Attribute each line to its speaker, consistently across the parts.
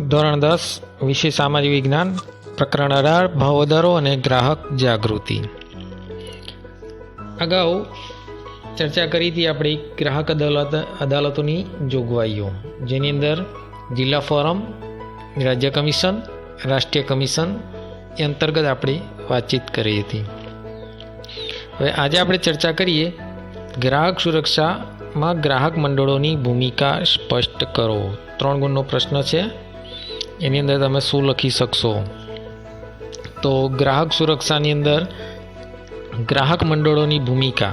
Speaker 1: ધોરણ દસ વિશે સામાજિક વિજ્ઞાન, પ્રકરણ અઢાર ભાવ અને ગ્રાહક જાગૃતિ. અગાઉ ચર્ચા કરી હતી આપણી ગ્રાહક અદાલત, અદાલતોની જોગવાઈઓ. જેની અંદર જિલ્લા ફોરમ, રાજ્ય કમિશન, રાષ્ટ્રીય કમિશન એ અંતર્ગત આપણે વાતચીત કરી હતી. હવે આજે આપણે ચર્ચા કરીએ ગ્રાહક સુરક્ષામાં ગ્રાહક મંડળોની ભૂમિકા સ્પષ્ટ કરો. ત્રણ ગુણનો પ્રશ્ન છે. એની અંદર તમે શું લખી શકશો? તો ગ્રાહક સુરક્ષાની અંદર ગ્રાહક મંડળોની ભૂમિકા.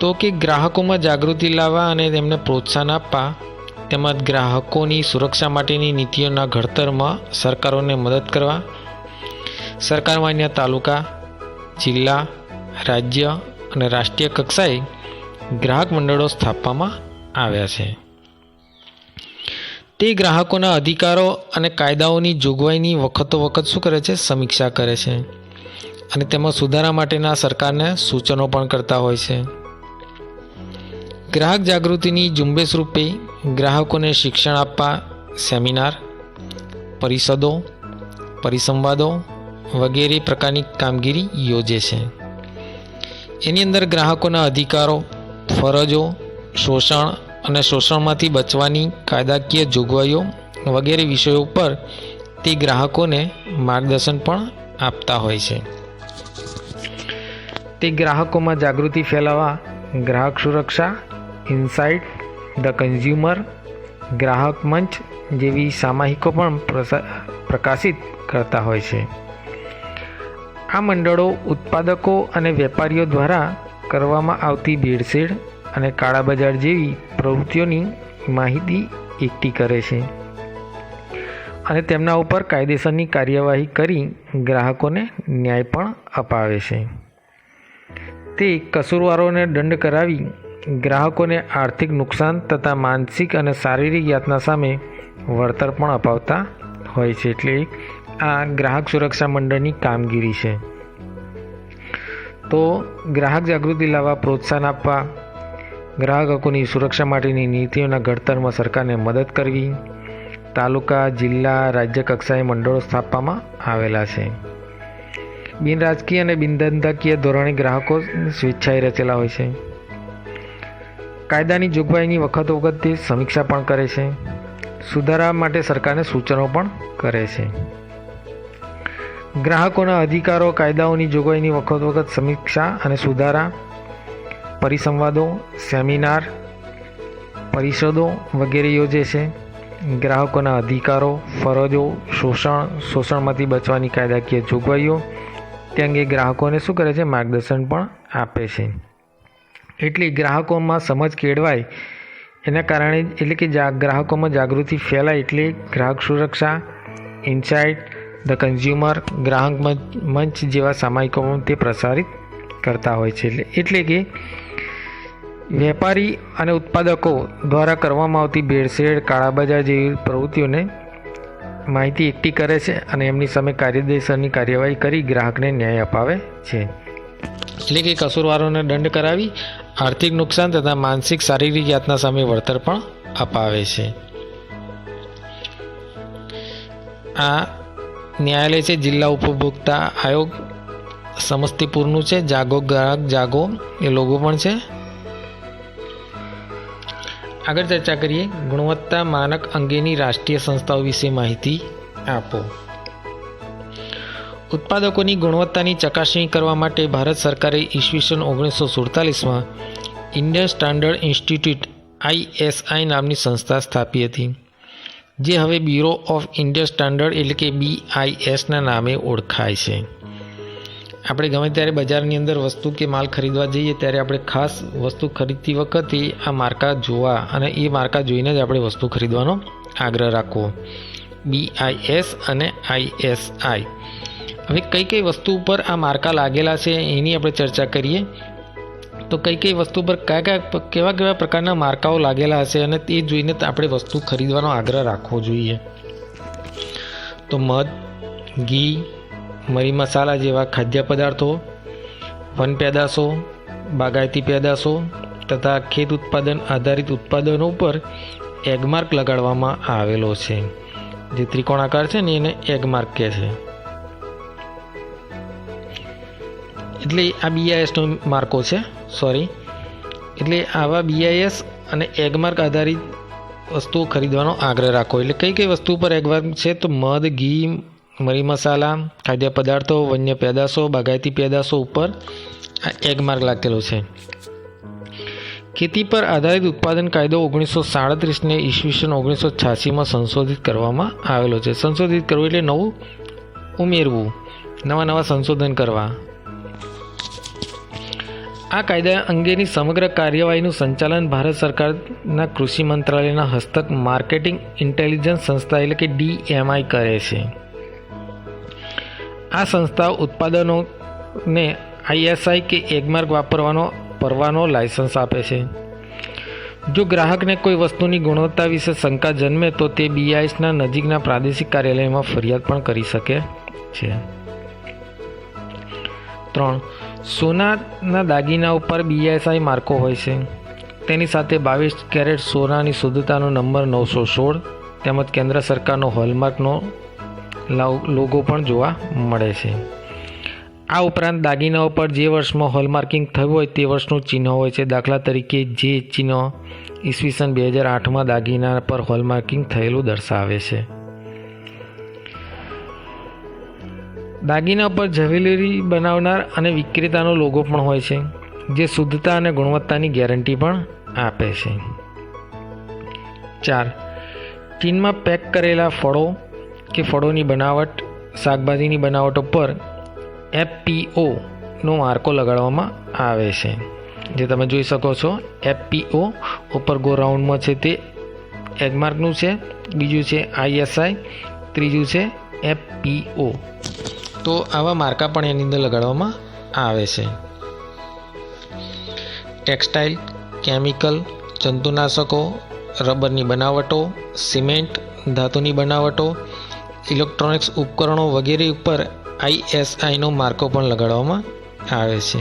Speaker 1: તો કે ગ્રાહકોમાં જાગૃતિ લાવવા અને તેમને પ્રોત્સાહન આપવા, તેમજ ગ્રાહકોની સુરક્ષા માટેની નીતિઓના ઘડતરમાં સરકારોને મદદ કરવા. સરકાર માન્ય તાલુકા, જિલ્લા, રાજ્ય અને રાષ્ટ્રીય કક્ષાએ ગ્રાહક મંડળો સ્થાપવામાં આવ્યા છે. તે ગ્રાહકોના અધિકારો અને કાયદાઓની જોગવાઈની વખતો વખત શું કરે છે? સમીક્ષા કરે છે. અને તેમાં સુધારા માટેના સરકારને સૂચનો પણ કરતા હોય છે. ગ્રાહક જાગૃતિની ઝુંબેશ રૂપે ગ્રાહકોને શિક્ષણ આપવા સેમિનાર, પરિષદો, પરિસંવાદો વગેરે પ્રકારની કામગીરી યોજે છે. એની અંદર ગ્રાહકોના અધિકારો, ફરજો, શોષણ અને શોષણમાંથી બચવાની કાયદાકીય જોગવાઈઓ વગેરે વિષયો ઉપર તે ગ્રાહકોને માર્ગદર્શન પણ આપતા હોય છે. તે ગ્રાહકોમાં જાગૃતિ ફેલાવવા, ગ્રાહક સુરક્ષા, ઇન્સાઇટ, ધ કન્ઝ્યુમર, ગ્રાહક મંચ જેવી સામાયિકો પણ પ્રકાશિત કરતા હોય છે. આ મંડળો ઉત્પાદકો અને વેપારીઓ દ્વારા કરવામાં આવતી ભેળસેળ અને કાળા બજાર જેવી પ્રવૃત્તિઓની માહિતી એકઠી કરે છે. અને તેમના ઉપર કાયદેસરની કાર્યવાહી કરી ગ્રાહકોને ન્યાય પણ અપાવે છે. તે કસૂરવારોને દંડ કરાવી ગ્રાહકોને આર્થિક નુકસાન તથા માનસિક અને શારીરિક યાતના સામે વળતર પણ અપાવતા હોય છે એટલે આ ગ્રાહક સુરક્ષા મંડળની કામગીરી છે. તો ગ્રાહક જાગૃતિ લાવવા પ્રોત્સાહન આપવા ગ્રાહક હકોની સુરક્ષા માટેની નીતિઓના ઘડતરમાં સરકારને મદદ કરવી તાલુકા, જિલ્લા, રાજ્ય કક્ષાએ મંડળો સ્થાપવામાં આવેલા છે. બિનરાજકીય અને બિનધંધાકીય ધોરણે ગ્રાહકો સ્વેચ્છાએ રચેલા હોય છે. કાયદાની જોગવાઈની વખત વખતે સમીક્ષા પણ કરે છે. સુધારા માટે સરકારને સૂચનો પણ કરે છે. ગ્રાહકોના અધિકારો, કાયદાઓની જોગવાઈની વખત વખત સમીક્ષા અને સુધારા પરિસંવાદો, સેમિનાર, પરિષદો વગેરે યોજે છે. ગ્રાહકોના અધિકારો, ફરજો, શોષણ, શોષણમાંથી બચવાની કાયદાકીય જોગવાઈઓ, તે અંગે ગ્રાહકોને શું કરે છે? માર્ગદર્શન પણ આપે છે. એટલે ગ્રાહકોમાં સમજ કેળવાય. એના કારણે એટલે કે ગ્રાહકોમાં જાગૃતિ ફેલાય એટલે ગ્રાહક સુરક્ષા, ઇન્સાઇટ, ધ કન્ઝ્યુમર, ગ્રાહક મંચ મંચ જેવા સામાયિકો તે પ્રસારિત કરતા હોય છે. એટલે એટલે કે વેપારી અને ઉત્પાદકો દ્વારા કરવામાં આવતી ભેળસેળ, કાળાબજાર જેવી પ્રવૃત્તિઓને માહિતી એકઠી કરે છે અને એમની સામે કાયદેસરની કાર્યવાહી કરી ગ્રાહકને ન્યાય અપાવે છે. એટલે કે કસૂરવારોને દંડ કરાવી આર્થિક નુકસાન તથા માનસિક શારીરિક યાતના સામે વળતર પણ અપાવે છે. આ ન્યાયાલય છે, જિલ્લા ઉપભોક્તા આયોગ, સમસ્તીપુરનું છે, જાગો ગ્રાહક જાગો એ લોગો પણ છે. આગળ ચર્ચા કરીએ. ગુણવત્તા માનક અંગેની રાષ્ટ્રીય સંસ્થાઓ વિશે માહિતી આપો. ઉત્પાદકોની ગુણવત્તાની ચકાસણી કરવા માટે ભારત સરકારે ઈસવીસન ઓગણીસો સુડતાલીસમાં ઇન્ડિયન સ્ટાન્ડર્ડ ઇન્સ્ટિટ્યૂટ આઈએસઆઈ નામની સંસ્થા સ્થાપી હતી, જે હવે બ્યુરો ઓફ ઇન્ડિયન સ્ટાન્ડર્ડ એટલે કે બીઆઈએસના નામે ઓળખાય છે. આપણે ગમે ત્યારે બજારની અંદર વસ્તુ કે માલ ખરીદવા જઈએ, ત્યારે આપણે ખાસ વસ્તુ ખરીદતી વખતે આ માર્કા જોવા અને એ માર્કા જોઈને જ આપણે વસ્તુ ખરીદવાનો આગ્રહ રાખવો. બીઆઈએસ અને આઈએસઆઈ હવે કઈ કઈ વસ્તુ ઉપર આ માર્કા લાગેલા છે એની આપણે ચર્ચા કરીએ. તો કઈ કઈ વસ્તુ પર કયા કયા કેવા કેવા પ્રકારના માર્કાઓ લાગેલા હશે અને તે જોઈને આપણે વસ્તુ ખરીદવાનો આગ્રહ રાખવો જોઈએ. તો મધ, ઘી મરી મસાલા જેવા ખાદ્ય પદાર્થો વન પેદાશો, બાગાયતી પેદાશો તથા ખેત ઉત્પાદન આધારિત ઉત્પાદનો ઉપર એગમાર્ક લગાડવામાં આવેલો છે. જે ત્રિકોણાકાર છે ને એને એગમાર્ક કહે છે. એટલે આ બીઆઈએસનો માર્કો છે સોરી એટલે આવા બીઆઈએસ અને એગમાર્ક આધારિત વસ્તુઓ ખરીદવાનો આગ્રહ રાખો. એટલે કઈ કઈ વસ્તુ પર એગમાર્ક છે? તો મધ, ઘી મરી મસાલા, ખાદ્ય પદાર્થો, વન્ય પેદાશો, બાગાયતી પેદાશો ઉપર આ માર્ગ લાગેલો છે. ખેતી પર આધારિત ઉત્પાદન કાયદો ઓગણીસો સાડત્રીસને ઈસવીસન ઓગણીસો છ્યાસીમાં સંશોધિત કરવામાં આવેલો છે. સંશોધિત કરવું એટલે નવું ઉમેરવું, નવા નવા સંશોધન કરવા. આ કાયદા અંગેની સમગ્ર કાર્યવાહીનું સંચાલન ભારત સરકારના કૃષિ મંત્રાલયના હસ્તક માર્કેટિંગ ઇન્ટેલિજન્સ સંસ્થા એટલે કે ડીએમઆઈ કરે છે. આ સંસ્થા ઉત્પાદનોને આઈએસઆઈ કે એગમાર્ક વાપરવાનો, પરવાનો લાયસન્સ આપે છે. જો ગ્રાહકને કોઈ વસ્તુની ગુણવત્તા વિશે શંકા જન્મે, તો તે બીઆઈએસના નજીકના પ્રાદેશિક કાર્યાલયમાં ફરિયાદ પણ કરી શકે છે. ત્રણ, સોનાના દાગીના ઉપર બીએસઆઈ માર્કો હોય છે. તેની સાથે બાવીસ કેરેટ સોનાની શુદ્ધતાનો નંબર નવસો સોળ, તેમજ કેન્દ્ર સરકારનો હોલમાર્કનો લોગો પણ જોવા મળે છે. આ ઉપરાંત દાગીના ઉપર જે વર્ષમાં હોલમાર્કિંગ થયું હોય તે વર્ષનું ચિહ્ન હોય છે. દાખલા તરીકે જે ચિહ્ન ઈસવીસન બે હજાર આઠમાં દાગીના પર હોલમાર્કિંગ થયેલું દર્શાવે છે. દાગીના પર જ્વેલરી બનાવનાર અને વિક્રેતાનો લોગો પણ હોય છે, જે શુદ્ધતા અને ગુણવત્તાની ગેરંટી પણ આપે છે. ચાર ચીનમાં પેક કરેલા ફળો કે ફળોની બનાવટ, શાકભાજીની બનાવટો પર એફપીઓનો માર્કો લગાડવામાં આવે છે. જે તમે જોઈ શકો છો એફપીઓ ઉપર ગો રાઉન્ડમાં છે તે એગમાર્કનું છે, બીજું છે આઈએસઆઈ ત્રીજું છે એફપીઓ તો આવા માર્કા પણ એની અંદર લગાડવામાં આવે છે. ટેક્સટાઇલ, કેમિકલ, જંતુનાશકો, રબરની બનાવટો, સિમેન્ટ, ધાતુની બનાવટો ઇલેક્ટ્રોનિક્સ ઉપકરણો વગેરે ઉપર આઈએસઆઈનો માર્કો પણ લગાડવામાં આવે છે.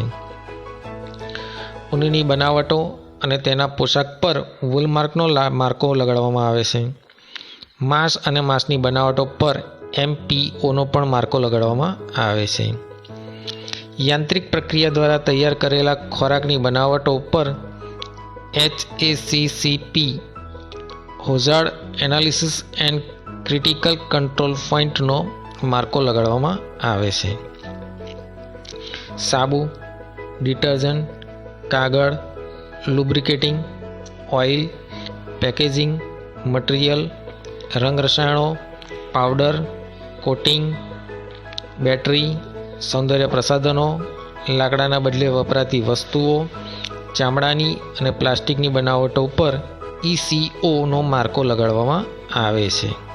Speaker 1: ઊનની બનાવટો અને તેના પોશાક પર વૂલમાર્કનો માર્કો લગાડવામાં આવે છે. માંસ અને માંસની બનાવટો પર એમપીઓનો પણ માર્કો લગાડવામાં આવે છે. યાંત્રિક પ્રક્રિયા દ્વારા તૈયાર કરેલા ખોરાકની બનાવટો પર H ACCP hazard analysis and critical control પોઈન્ટનો માર્કો લગાડવામાં આવે છે. સાબુ, ડિટર્જન્ટ, કાગળ, લુબ્રિકેટિંગ, ઓઇલ, પેકેજિંગ, મટીરિયલ રંગ રસાયણો પાવડર, કોટિંગ, બેટરી, સૌંદર્ય પ્રસાધનો, લાકડાના બદલે વપરાતી વસ્તુઓ, ચામડાની અને પ્લાસ્ટિકની બનાવટો ઉપર ઈસીઓનો માર્કો લગાડવામાં આવે છે.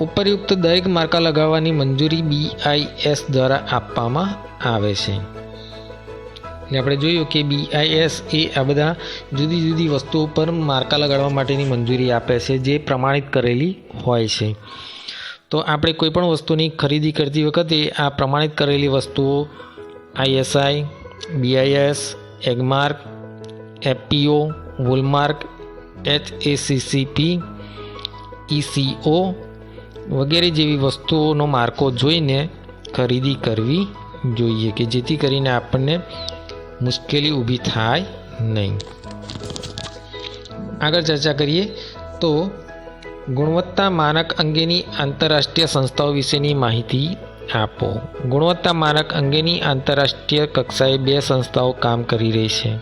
Speaker 1: ઉપરયુક્ત દરેક માર્કા લગાવવાની મંજૂરી બીઆઈએસ દ્વારા આપવામાં આવે છે. એટલે આપણે જોયું કે બીઆઈએસ એ આ બધા જુદી જુદી વસ્તુઓ પર માર્કા લગાડવા માટેની મંજૂરી આપે છે, જે પ્રમાણિત કરેલી હોય છે. તો આપણે કોઈ પણ વસ્તુની ખરીદી કરતી વખતે આ પ્રમાણિત કરેલી વસ્તુઓ ISI BIS Agmark FPO Woolmark H ACCP ECO વગેરે જેવી વસ્તુઓનો માર્કો જોઈને ખરીદી કરવી જોઈએ કે જેથી કરીને આપણને મુશ્કેલી ઊભી થાય નહીં. આગળ ચર્ચા કરીએ તો ગુણવત્તા માનક અંગેની આંતરરાષ્ટ્રીય સંસ્થાઓ વિશેની માહિતી આપો. ગુણવત્તા માનક અંગેની આંતરરાષ્ટ્રીય કક્ષાએ બે સંસ્થાઓ કામ કરી રહી છે.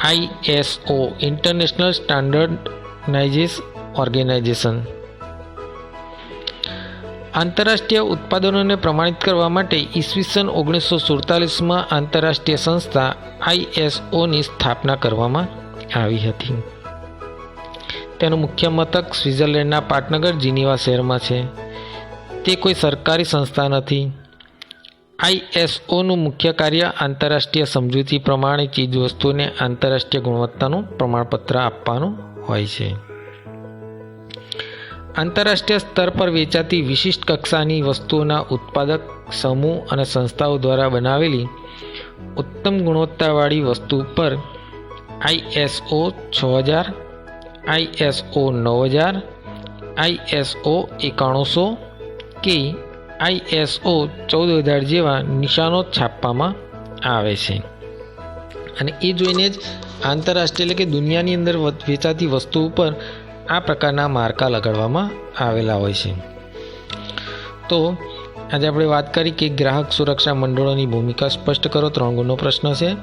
Speaker 1: ISO international standardises organisation. આંતરરાષ્ટ્રીય ઉત્પાદનોને પ્રમાણિત કરવા માટે ઈસવીસન ઓગણીસો સુડતાલીસમાં આંતરરાષ્ટ્રીય સંસ્થા આઈએસઓની સ્થાપના કરવામાં આવી હતી. તેનું મુખ્ય મથક સ્વિટ્ઝરલેન્ડના પાટનગર જીનીવા શહેરમાં છે. તે કોઈ સરકારી સંસ્થા નથી. આઈએસઓનું મુખ્ય કાર્ય આંતરરાષ્ટ્રીય સમજૂતી પ્રમાણે ચીજવસ્તુને આંતરરાષ્ટ્રીય ગુણવત્તાનું પ્રમાણપત્ર આપવાનું હોય છે. આંતરરાષ્ટ્રીય સ્તર પર વેચાતી વિશિષ્ટ કક્ષાની વસ્તુઓના ઉત્પાદક સમૂહ અને સંસ્થાઓ દ્વારા બનાવેલી ઉત્તમ ગુણવત્તાવાળી વસ્તુ પર આઈએસઓ છ હજાર આઈએસઓ નવ હજાર આઈએસઓ એકાણુંસો કે આઈએસઓ ચૌદ હજાર જેવા નિશાનો છાપવામાં આવે છે. અને એ જોઈને જ આંતરરાષ્ટ્રીય એટલે કે દુનિયાની અંદર વેચાતી વસ્તુ ઉપર આ પ્રકારના માર્કા લગાડવામાં આવેલા હોય છે. તો આજે આપણે વાત કરી કે ગ્રાહક સુરક્ષા મંડળોની ભૂમિકા સ્પષ્ટ કરો. ત્રણ ગુણનો પ્રશ્ન છે.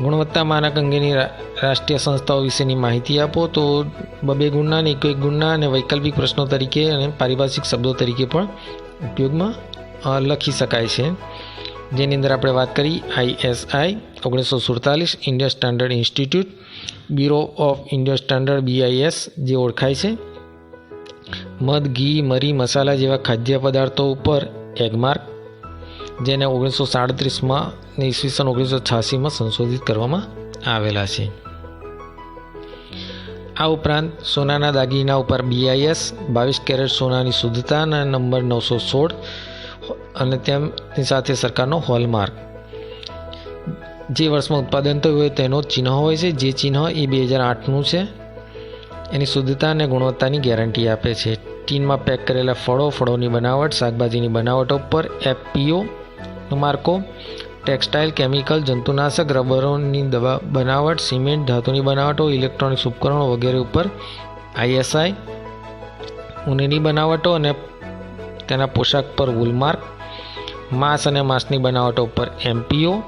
Speaker 1: ગુણવત્તા માનક અંગેની રાષ્ટ્રીય સંસ્થાઓ વિશેની માહિતી આપો. તો બબે ગુણના અને એક એક ગુણના અને વૈકલ્પિક પ્રશ્નો તરીકે અને પારિભાષિક શબ્દો તરીકે પણ ઉપયોગમાં લખી શકાય છે. જેની અંદર આપણે વાત કરી આઈએસઆઈ ઓગણીસો સુડતાલીસ Indian standard institute, bureau of Indian standard BIS જે ઓળખાય છે. મધ, ઘી, મરી, મસાલા જેવા ખાદ્ય પદાર્થો ઉપર એગમાર્ક જેને ઓગણીસો સાડત્રીસમાં ને ઈસવીસન ઓગણીસો છ્યાસીમાં સંશોધિત કરવામાં આવેલા છે. આ ઉપરાંત સોનાના દાગીના ઉપર બીઆઈએસ બાવીસ કેરેટ સોનાની શુદ્ધતાના નંબર નવસો સોળ અને તેમની સાથે સરકારનો હોલમાર્ક. જે વર્ષમાં ઉત્પાદન થયું હોય તેનો ચિહ્ન હોય છે. જે ચિહ્ન એ બે હજાર આઠનું છે. એની શુદ્ધતા અને ગુણવત્તાની ગેરંટી આપે છે. ટીનમાં પેક કરેલા ફળો, ફળોની બનાવટ, શાકભાજીની બનાવટો પર એફપીઓ માર્કો, ટેક્સટાઇલ, કેમિકલ, જંતુનાશક, રબરોની દવા બનાવટ, સિમેન્ટ, ધાતુની બનાવટો, ઇલેક્ટ્રોનિક્સ ઉપકરણો વગેરે ઉપર આઈએસઆઈ ઊનની બનાવટો અને તેના પોશાક પર વુલમાર્ક માંસ અને માંસની બનાવટો ઉપર એમપીઓ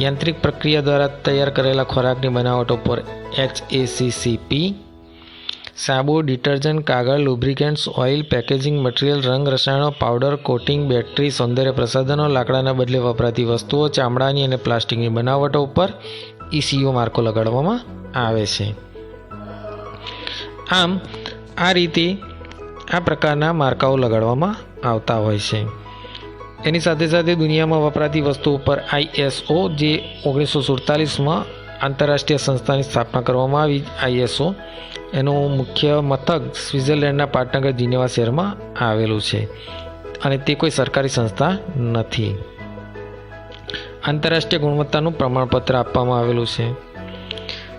Speaker 1: યાંત્રિક પ્રક્રિયા દ્વારા તૈયાર કરેલા ખોરાકની બનાવટો પર એચએસીસીપી સાબુ, ડિટર્જન્ટ, કાગળ, લુબ્રિકેન્ટ્સ, ઓઇલ, પેકેજિંગ મટીરિયલ, રંગ, રસાયણો, પાવડર, કોટિંગ, બેટરી, સૌંદર્ય પ્રસાધનો, લાકડાના બદલે વપરાતી વસ્તુઓ, ચામડાની અને પ્લાસ્ટિકની બનાવટો ઉપર ઈસીઓ માર્કો લગાડવામાં આવે છે. આમ, આ રીતે આ પ્રકારના માર્કાઓ લગાડવામાં આવતા હોય છે. એની સાથે સાથે દુનિયામાં વપરાતી વસ્તુ ઉપર આઈએસઓ જે ઓગણીસો સુડતાલીસમાં આંતરરાષ્ટ્રીય સંસ્થાની સ્થાપના કરવામાં આવી આઈએસઓ એનું મુખ્ય મથક સ્વિટ્ઝરલેન્ડના પાટનગર જીનેવા શહેરમાં આવેલું છે અને તે કોઈ સરકારી સંસ્થા નથી. આંતરરાષ્ટ્રીય ગુણવત્તાનું પ્રમાણપત્ર આપવામાં આવેલું છે.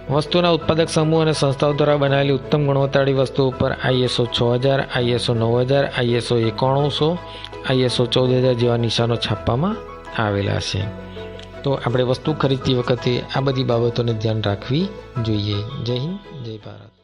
Speaker 1: વસ્તુના ઉત્પાદક સમૂહ અને સંસ્થાઓ દ્વારા બનાવેલી ઉત્તમ ગુણવત્તાવાળી વસ્તુ ઉપર આઈએસઓ છ હજાર, આઈએસઓ નવ હજાર, આઈએસઓ એકાણુંસો, આઈએસઓ ચૌદ હજાર જેવા નિશાનો છાપવામાં આવેલા છે. તો આપણે વસ્તુ ખરીદતી વખતે આ બધી બાબતોને ધ્યાન રાખવી જોઈએ. જય હિન્દ, જય ભારત.